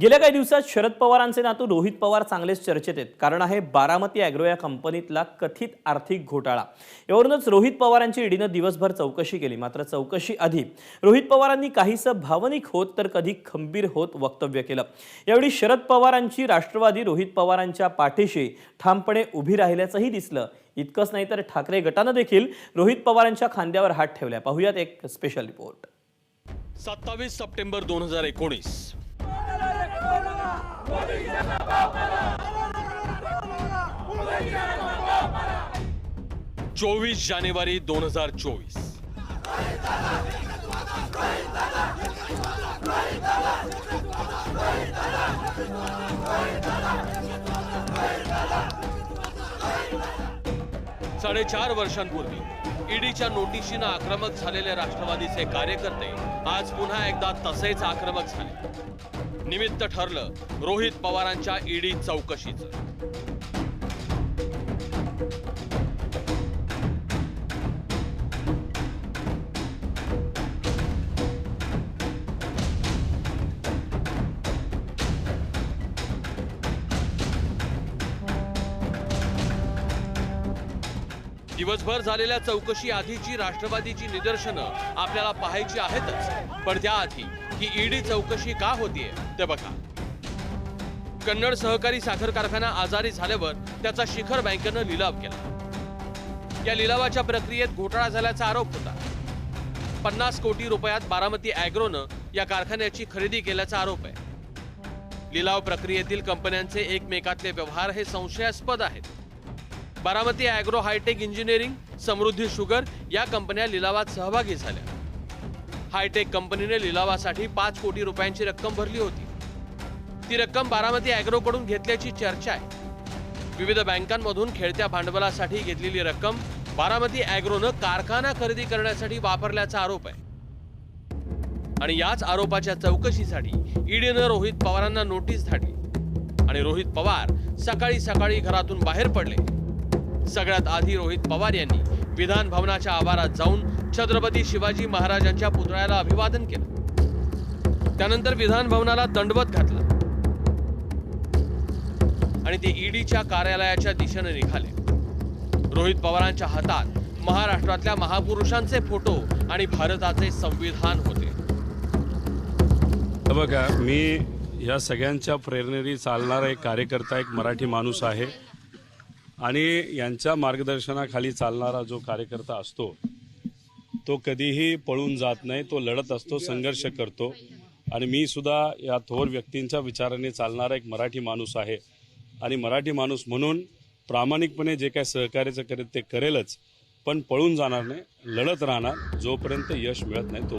गेल्या काही दिवसात शरद पवारांचे नातू रोहित पवार चांगलेच चर्चेत आहेत. कारण आहे बारामती अॅग्रो या कंपनीतला कथित आर्थिक घोटाळा. यावरूनच रोहित पवारांची ईडीनं दिवसभर चौकशी केली. मात्र चौकशी आधी रोहित पवारांनी काहीसं भावनिक होत तर कधी खंबीर होत वक्तव्य केलं. यावेळी शरद पवारांची राष्ट्रवादी रोहित पवारांच्या पाठीशी ठामपणे उभी राहिल्याचंही दिसलं. इतकंच नाही तर ठाकरे गटानं देखील रोहित पवारांच्या खांद्यावर हात ठेवला पाहुयात एक स्पेशल रिपोर्ट सत्तावीस सप्टेंबर दोन हजार एकोणीस. चोवीस जानेवारी दोन हजार चोवीस. साडेचार वर्षांपूर्वी ईडीच्या नोटिशीनं आक्रमक झालेले राष्ट्रवादीचे कार्यकर्ते आज पुन्हा एकदा तसेच आक्रमक झाले. निमित्त ठरलं रोहित पवारांच्या ईडी चौकशीचं. दिवसभर झालेल्या चौकशी आधीची राष्ट्रवादीची निदर्शनं आपल्याला पाहायची आहेतच पण त्याआधी ही ईडी चौकशी का होतीये? ते बघा. कन्नड सहकारी साखर कारखाना आजारी झाल्यावर त्याचा शिखर बँकेनं लिलाव केला. या लिलावाच्या प्रक्रियेत घोटाळा झाल्याचा आरोप होता. पन्नास कोटी रुपयात बारामती अॅग्रोनं या कारखान्याची खरेदी केल्याचा आरोप आहे. लिलाव प्रक्रियेतील कंपन्यांचे एकमेकातले व्यवहार हे संशयास्पद आहेत. Baramati agro hitech engineering Samruddhi sugar या कंपन्या लिलावात सहभागी झाल्या. हायटेक कंपनीने लिलावासाठी पाच कोटी रुपयांची रक्कम भरली होती. ती रक्कम बारामती अॅग्रोकडून घेतल्याची चर्चा आहे. विविध बँकांमधून खेळत्या भांडवलासाठी घेतलेली रक्कम बारामती अॅग्रोनं कारखाना खरेदी करण्यासाठी वापरल्याचा आरोप आहे. आणि याच आरोपाच्या चौकशीसाठी ईडीनं रोहित पवारांना नोटीस धाडली. आणि रोहित पवार सकाळी सकाळी घरातून बाहेर पडले. सगळ्यात आधी रोहित पवार यांनी विधान भवनाच्या आवारात जाऊन छत्रपती शिवाजी महाराजांच्या पुतळ्याला अभिवादन केलं. त्यानंतर विधान भवनाला दंडवत घातला. आणि ते ईडीच्या कार्यालयाच्या दिशेने निघाले. रोहित पवारांच्या हातात महाराष्ट्रातल्या महापुरुषांचे फोटो आणि भारताचे संविधान होते. बघा मी या सगळ्यांच्या प्रेरणेने चालणारा एक कार्यकर्ता एक मराठी माणूस आहे. आणि यांच्या मार्गदर्शनाखाली चालणारा जो कार्यकर्ता असतो तो कधीही पळून जात नाही तो लढत असतो संघर्ष करतो. आणि मी सुद्धा या थोर व्यक्तींच्या विचाराने चालणारा एक मराठी माणूस आहे. आणि मराठी माणूस म्हणून प्रामाणिकपणे जे काय सहकार्याचं करेल ते करेलच पण पळून जाणार नाही लढत राहणार जोपर्यंत यश मिळत नाही तो.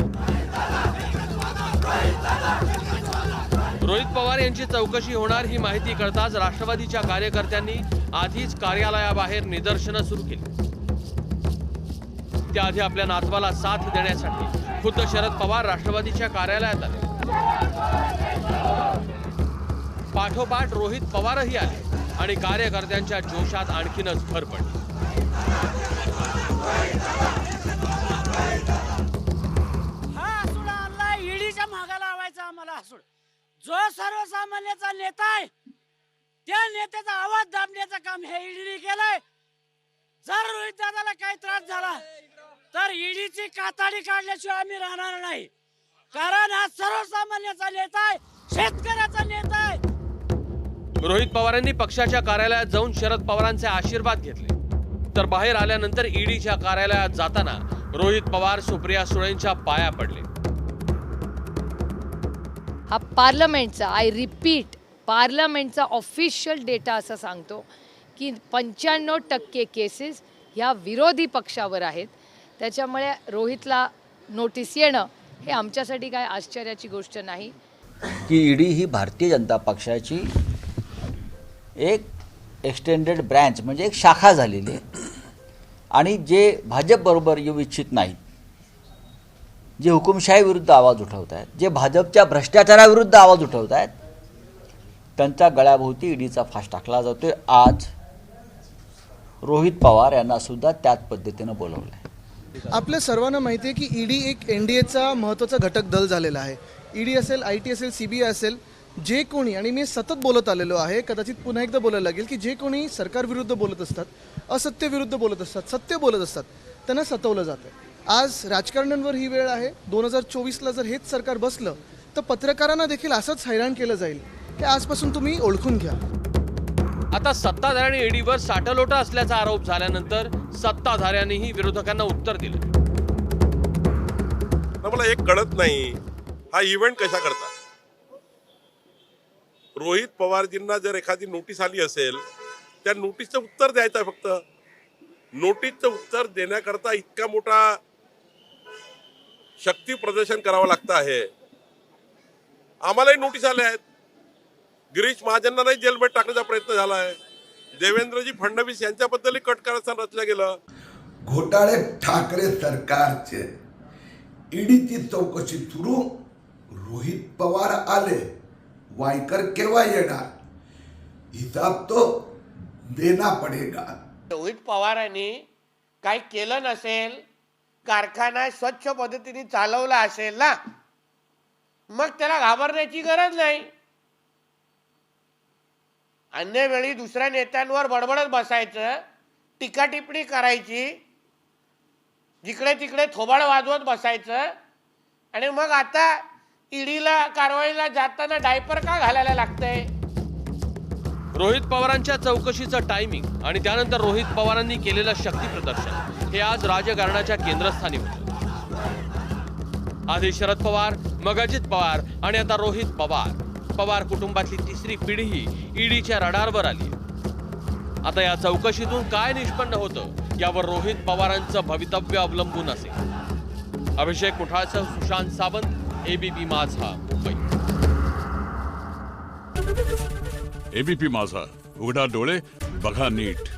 रोहित पवार यांची चौकशी होणार ही माहिती कळताच राष्ट्रवादीच्या कार्यकर्त्यांनी आधीच कार्यालयाबाहेर निदर्शनं सुरू केली. त्याआधी आपल्या नातवाला साथ देण्यासाठी खुद्द शरद पवार राष्ट्रवादीच्या कार्यालयात आले. पाठोपाठ रोहित पवारही आले आणि कार्यकर्त्यांच्या जोशात आणखीनच भर पडली. हा मागा आम्हाला जो सर्वसामान्याचा नेता आहे त्या नेत्याचा आवाज दाबण्याचं काम हे ईडीने केलंय. जर रोहित दादाला काही त्रास झाला तर ईडीची काताडी काढल्याशिवाय आम्ही राहणार नाही. कारण हा सर्वसामान्याचा नेता आहे शेतकऱ्याचा नेता आहे. रोहित पवारांनी पक्षाच्या कार्यालयात जाऊन शरद पवारांचे आशीर्वाद घेतले. तर बाहेर आल्यानंतर ईडीच्या कार्यालयात जाताना रोहित पवार सुप्रिया सुळेंच्या पाया पडले. हा पार्लमेंटचा आय रिपीट पार्लमेंटचा ऑफिशियल डेटा असं सांगतो की पंच्याण्णव टक्के केसेस ह्या विरोधी पक्षावर आहेत. त्याच्यामुळे रोहितला नोटीस येणं हे आमच्यासाठी काय आश्चर्याची गोष्ट नाही. की ईडी ही भारतीय जनता पक्षाची एक एक्सटेंडेड ब्रँच म्हणजे एक शाखा झालेली आहे. आणि जे भाजपबरोबर येऊ इच्छित नाहीत जे हुकुमशाहीविरुद्ध आवाज उठवत आहेत जे भाजपच्या भ्रष्टाचाराविरुद्ध आवाज उठवत आहेत त्यांच्या गळ्याभोवती ईडीचा फास टाकला जातोय. आज रोहित पवार यांना सुद्धा त्याच पद्धतीनं बोलवलं आहे आपल्या सर्वांना माहिती आहे की ईडी एक एन डी एचा महत्त्वाचा घटक दल झालेला आहे. ईडी असेल आय टी असेल सी बी आय असेल जे कोणी आणि मी सतत बोलत आलेलो आहे कदाचित पुन्हा एकदा बोलायला लागेल की जे कोणी सरकारविरुद्ध बोलत असतात असत्यविरुद्ध बोलत असतात सत्य बोलत असतात त्यांना सतवलं जातं आज राजकारण्यांवर ही वेळ आहे. दोन हजार चोवीसला जर हेच सरकार बसलं तर पत्रकारांना देखील असंच हैराण केलं जाईल की आजपासून तुम्ही ओळखून घ्या. आता सत्ताधाऱ्यांनी ईडीवर साठलोटा असल्याचा आरोप झाल्यानंतर सत्ताधाऱ्यांनीही विरोधकांना उत्तर दिलं. तर मला एक कळत नाही हा इव्हेंट कशा करता रोहित पवारजींना जर एखादी नोटीस आली असेल त्या नोटीसचं उत्तर द्यायचं आहे फक्त. नोटीसचं उत्तर देण्याकरता इतका मोठा शक्ती प्रदर्शन करावं लागतं आहे. आम्हालाही नोटीस आल्या आहेत. गिरीश महाजनांनाही जेलमध्ये टाकण्याचा प्रयत्न झाला आहे. देवेंद्रजी फडणवीस यांच्याबद्दलही कट करायचं रचलं गेलं. घोटाळे ठाकरे सरकारचे. ईडीची चौकशी सुरू. रोहित पवार आले. वायकर केव्हा येणार? हिसाब तो देना पडेगा. रोहित पवारांनी काही केलं नसेल कारखाना स्वच्छ पद्धतीने चालवला असेल ना? मग त्याला घाबरण्याची गरज नाही. अन्य वेळी दुसऱ्या नेत्यांवर बडबडत बसायचं टीका टिप्पणी करायची जिकडे तिकडे थोबाड वाजवत बसायचं आणि मग आता ईडीला कारवाईला जाताना डायपर का घालायला लागतंय? रोहित पवारांच्या चौकशीचं टायमिंग आणि त्यानंतर रोहित पवारांनी केलेलं शक्ती प्रदर्शन हे आज राजकारणाच्या केंद्रस्थानी होतं. आधी शरद पवार मग अजित पवार आणि आता रोहित पवार. पवार कुटुंबातली तिसरी पिढीही ईडीच्या रडारवर आली. आता या चौकशीतून काय निष्पन्न होतं यावर रोहित पवारांचं भवितव्य अवलंबून असेल. अभिषेक कुठाळसह सुशांत सावंत एबीपी माझा मुंबई. एबीपी माझा उघडा डोळे बघा नीट.